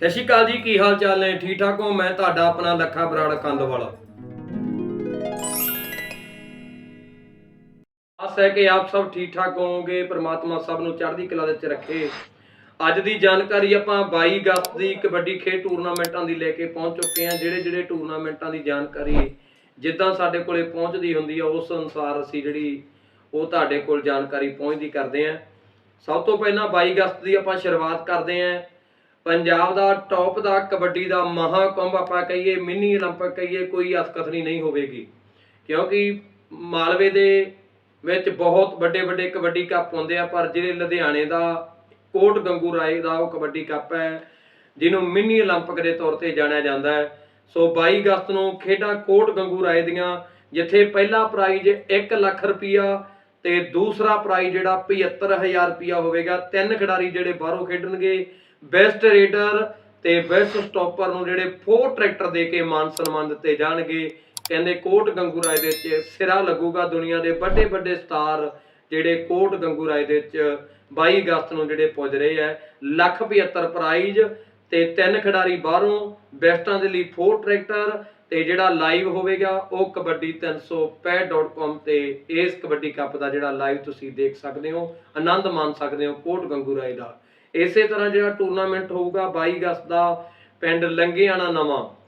ਸਤਿ ਸ਼੍ਰੀ ਅਕਾਲ ਜੀ, ਕੀ ਹਾਲ ਚਾਲ ਨੇ? ਠੀਕ ਠਾਕ ਹੋ? ਮੈਂ ਤੁਹਾਡਾ ਆਪਣਾ ਲੱਖਾ ਬਰਾੜ ਕੰਦਵਾਲਾ ਆਸ ਹੈ ਕਿ ਆਪ ਸਭ ਠੀਕ ਠਾਕ ਹੋਵੋਗੇ, ਪ੍ਰਮਾਤਮਾ ਸਭ ਨੂੰ ਚੜ੍ਹਦੀ ਕਲਾ ਦੇ ਵਿੱਚ ਰੱਖੇ। ਅੱਜ ਦੀ ਜਾਣਕਾਰੀ ਆਪਾਂ 22 ਅਗਸਤ ਦੀ ਕਬੱਡੀ ਖੇਡ ਟੂਰਨਾਮੈਂਟਾਂ ਦੀ ਲੈ ਕੇ ਪਹੁੰਚ ਚੁੱਕੇ ਹਾਂ। ਜਿਹੜੇ ਜਿਹੜੇ ਟੂਰਨਾਮੈਂਟਾਂ ਦੀ ਜਾਣਕਾਰੀ ਜਿੱਦਾਂ ਸਾਡੇ ਕੋਲੇ ਪਹੁੰਚਦੀ ਹੁੰਦੀ ਆ, ਉਸ ਅਨੁਸਾਰ ਅਸੀਂ ਜਿਹੜੀ ਉਹ ਤੁਹਾਡੇ ਕੋਲ ਜਾਣਕਾਰੀ ਪਹੁੰਚਦੀ ਕਰਦੇ ਹਾਂ। ਸਭ ਤੋਂ ਪਹਿਲਾਂ 22 ਅਗਸਤ ਦੀ ਆਪਾਂ ਸ਼ੁਰੂਆਤ ਕਰਦੇ ਹਾਂ। ਪੰਜਾਬ ਦਾ ਟੌਪ ਦਾ ਕਬੱਡੀ ਦਾ ਮਹਾਕੁੰਭ ਆਪਾਂ ਕਹੀਏ ਮਿੰਨੀ 올림픽 ਕਹੀਏ ਕੋਈ ਅਸਕਥਨੀ ਨਹੀਂ ਹੋਵੇਗੀ ਕਿਉਂਕਿ ਮਾਲਵੇ ਦੇ ਵਿੱਚ ਬਹੁਤ ਵੱਡੇ ਵੱਡੇ ਕਬੱਡੀ ਕੱਪ ਹੁੰਦੇ ਆ ਪਰ ਜਿਹੜੇ ਲੁਧਿਆਣੇ ਦਾ ਕੋਟ ਗੰਗੂ ਰਾਏ ਦਾ ਉਹ ਕਬੱਡੀ ਕੱਪ ਹੈ ਜਿਹਨੂੰ ਮਿੰਨੀ 올림픽 ਦੇ ਤੌਰ ਤੇ ਜਾਣਿਆ ਜਾਂਦਾ ਹੈ ਸੋ 22 ਅਗਸਤ ਨੂੰ ਖੇਡਾਂ ਕੋਟ ਗੰਗੂ ਰਾਏ ਦੀਆਂ ਜਿੱਥੇ ਪਹਿਲਾ ਪ੍ਰਾਈਜ਼ 1 ਲੱਖ ਰੁਪਇਆ ਤੇ ਦੂਸਰਾ ਪ੍ਰਾਈਜ਼ ਜਿਹੜਾ 75000 ਰੁਪਇਆ ਹੋਵੇਗਾ ਤਿੰਨ ਖਿਡਾਰੀ ਜਿਹੜੇ ਬਾਹਰੋਂ ਖੇਡਣਗੇ ਬੈਸਟ ਰੇਡਰ ਤੇ ਬੈਸਟ ਸਟਾਪਰ ਨੂੰ ਜਿਹੜੇ ਫੋਰ ਟਰੈਕਟਰ ਦੇ ਕੇ ਮਾਨ ਸਨਮਾਨ ਦਿੱਤੇ ਜਾਣਗੇ। ਕਹਿੰਦੇ ਕੋਟ ਗੰਗੂ ਰਾਏ ਦੇ ਵਿੱਚ ਸਿਰਾ ਲੱਗੂਗਾ ਦੁਨੀਆ ਦੇ ਵੱਡੇ ਵੱਡੇ ਸਟਾਰ ਜਿਹੜੇ ਕੋਟ ਗੰਗੂ ਰਾਏ ਦੇ ਵਿੱਚ 22 ਅਗਸਤ ਨੂੰ ਜਿਹੜੇ ਪੁੱਜ ਰਹੇ ਆ। ਲੱਖ 75 ਪ੍ਰਾਈਜ਼ ਤੇ ਤਿੰਨ ਖਿਡਾਰੀ ਬਾਹਰੋਂ ਬੈਸਟਾਂ ਦੇ ਲਈ ਫੋਰ ਟਰੈਕਟਰ ਤੇ ਜਿਹੜਾ ਲਾਈਵ ਹੋਵੇਗਾ ਉਹ ਕਬੱਡੀ 365.com ਤੇ ਇਸ ਕਬੱਡੀ ਕੱਪ ਦਾ ਜਿਹੜਾ ਲਾਈਵ ਤੁਸੀਂ ਦੇਖ ਸਕਦੇ ਹੋ, ਆਨੰਦ ਮਾਣ ਸਕਦੇ ਹੋ ਕੋਟ ਗੰਗੂ ਰਾਏ ਦਾ। ਇਸੇ ਤਰ੍ਹਾਂ ਜਿਹੜਾ ਟੂਰਨਾਮੈਂਟ ਹੋਊਗਾ 22 ਅਗਸਤ ਦਾ ਪਿੰਡ ਲੰਗੇਆਣਾ ਨਵਾਂ।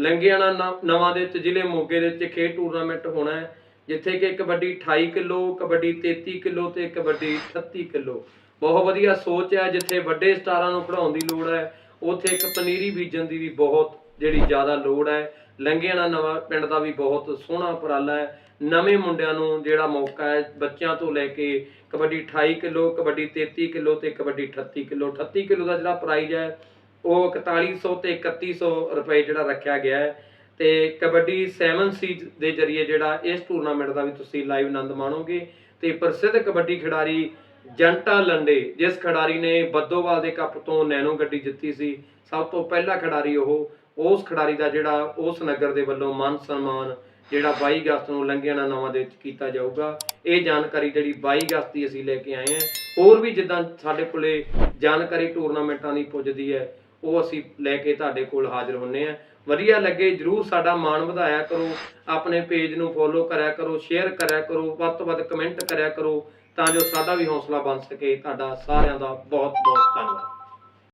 ਲੰਗੇਆਣਾ ਨ- ਨਵਾਂ ਦੇ ਵਿੱਚ ਜ਼ਿਲ੍ਹੇ ਮੋਗੇ ਦੇ ਵਿੱਚ ਖੇਡ ਟੂਰਨਾਮੈਂਟ ਹੋਣਾ ਹੈ, ਜਿੱਥੇ ਕਿ ਕਬੱਡੀ 28 ਕਿਲੋ, ਕਬੱਡੀ 33 ਕਿਲੋ ਤੇ ਕਬੱਡੀ 38 ਕਿਲੋ। ਬਹੁਤ ਵਧੀਆ ਸੋਚ ਹੈ, ਜਿੱਥੇ ਵੱਡੇ ਸਟਾਰਾਂ ਨੂੰ ਖੜਾਉਣ ਦੀ ਲੋੜ ਹੈ, ਉੱਥੇ ਇੱਕ ਪਨੀਰੀ ਬੀਜਣ ਦੀ ਵੀ ਬਹੁਤ ਜਿਹੜੀ ਜ਼ਿਆਦਾ ਲੋੜ ਹੈ। ਲੰਗੇਆਣਾ ਨਵਾਂ ਪਿੰਡ ਦਾ ਵੀ ਬਹੁਤ ਸੋਹਣਾ ਉਪਰਾਲਾ ਹੈ ਨਵੇਂ ਮੁੰਡਿਆਂ ਨੂੰ ਜਿਹੜਾ ਮੌਕਾ ਹੈ, ਬੱਚਿਆਂ ਤੋਂ ਲੈ ਕੇ ਕਬੱਡੀ 28 ਕਿਲੋ, ਕਬੱਡੀ 33 ਕਿਲੋ ਤੇ ਕਬੱਡੀ 38 ਕਿਲੋ। 38 ਕਿਲੋ ਦਾ ਜਿਹੜਾ ਪ੍ਰਾਈਜ਼ ਹੈ, ਉਹ 4100 ਤੇ 3100 ਰੁਪਏ ਜਿਹੜਾ ਰੱਖਿਆ ਗਿਆ ਹੈ। ਤੇ ਕਬੱਡੀ 7 ਸੀਜ਼ ਦੇ ਜ਼ਰੀਏ ਜਿਹੜਾ ਇਸ ਟੂਰਨਾਮੈਂਟ ਦਾ ਵੀ ਤੁਸੀਂ ਲਾਈਵ ਆਨੰਦ ਮਾਣੋਗੇ। ਤੇ ਪ੍ਰਸਿੱਧ ਕਬੱਡੀ ਖਿਡਾਰੀ ਜੰਟਾ ਲੰਡੇ, ਜਿਸ ਖਿਡਾਰੀ ਨੇ ਬੱਦੋਵਾਲ ਦੇ ਕੱਪ ਤੋਂ ਨੈਨੋ ਗੱਡੀ ਜਿੱਤੀ ਸੀ, ਸਭ ਤੋਂ ਪਹਿਲਾ ਖਿਡਾਰੀ ਉਹ। ਉਸ ਖਿਡਾਰੀ ਦਾ ਜਿਹੜਾ ਉਸ ਨਗਰ ਦੇ ਵੱਲੋਂ ਮਾਨ ਸਨਮਾਨ ਜਿਹੜਾ 22 ਅਗਸਤ ਨੂੰ ਲੰਘਿਆਣਾ ਨਵਾਂ ਦੇ ਵਿੱਚ ਕੀਤਾ ਜਾਊਗਾ, ਇਹ ਜਾਣਕਾਰੀ ਜਿਹੜੀ 22 ਅਗਸਤ ਦੀ ਅਸੀਂ ਲੈ ਕੇ ਆਏ ਹਾਂ। ਹੋਰ ਵੀ ਜਿੱਦਾਂ ਸਾਡੇ ਕੋਲੇ ਜਾਣਕਾਰੀ ਟੂਰਨਾਮੈਂਟਾਂ ਦੀ ਪੁੱਜਦੀ ਹੈ, ਉਹ ਅਸੀਂ ਲੈ ਕੇ ਤੁਹਾਡੇ ਕੋਲ ਹਾਜ਼ਰ ਹੁੰਨੇ ਆ ਵਧੀਆ ਲੱਗੇ ਜਰੂਰ ਸਾਡਾ ਮਾਣ ਵਧਾਇਆ ਕਰੋ, ਆਪਣੇ ਪੇਜ ਨੂੰ ਫੋਲੋ ਕਰਿਆ ਕਰੋ ਸ਼ੇਅਰ ਕਰਿਆ ਕਰੋ, ਵੱਧ ਤੋਂ ਵੱਧ ਕਮੈਂਟ ਕਰਿਆ ਕਰੋ, ਤਾਂ ਜੋ ਸਾਡਾ ਵੀ ਹੌਸਲਾ ਬਣ ਸਕੇ। ਤੁਹਾਡਾ ਸਾਰਿਆਂ ਦਾ ਬਹੁਤ ਬਹੁਤ ਧੰਨਵਾਦ।